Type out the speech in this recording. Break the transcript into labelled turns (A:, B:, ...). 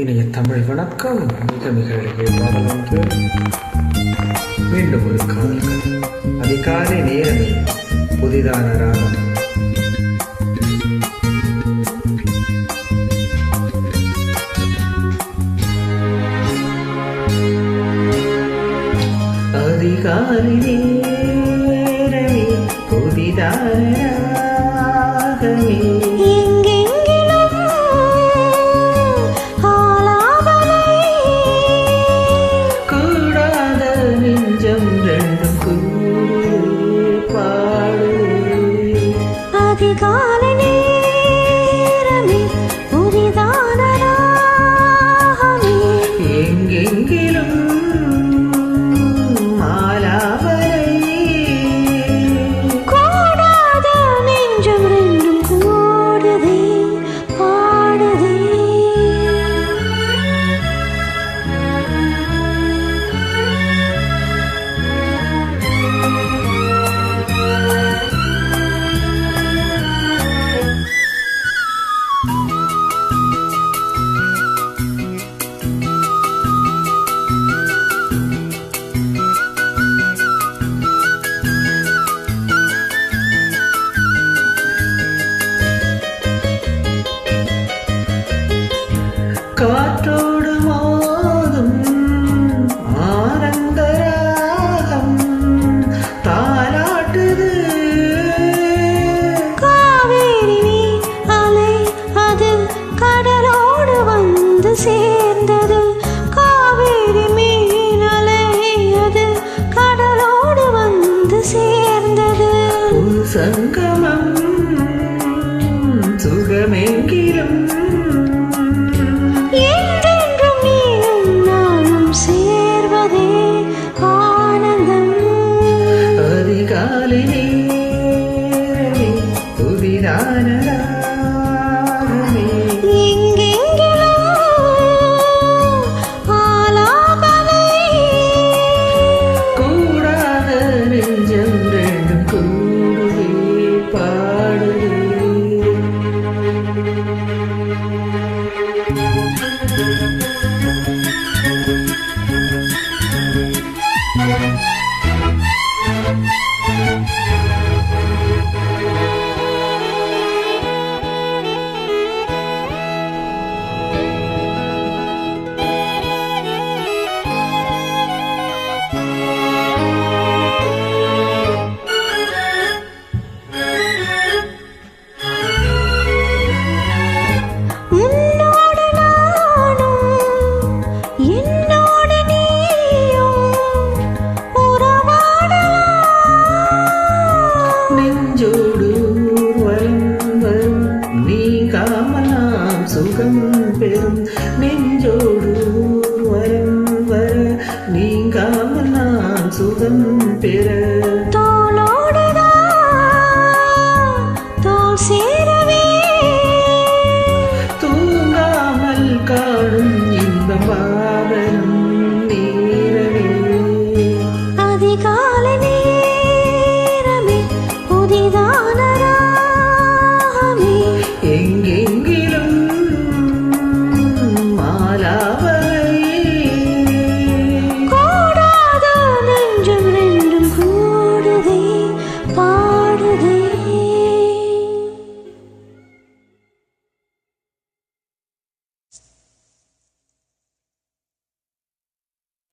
A: இனிய தமிழ் வணக்கம். மிக மிக அழகிய பாடல் ஒன்று மீண்டும் ஒரு காதல் அதிகாலை நேரமே புதிதான ராகம். அதிகாலை நேரமே புதிதான
B: அதிகாலை
A: சங்கமம் சுகமெங்கிலும்.
B: சேர்வதே ஆனந்தம்.
A: அதிகாலை நேரமே சொர்க்கம் பெறும் நெஞ்சோடு வரம் வர நீங்காமல் நான் சுகம் பெற. தோளோடு தோல் சே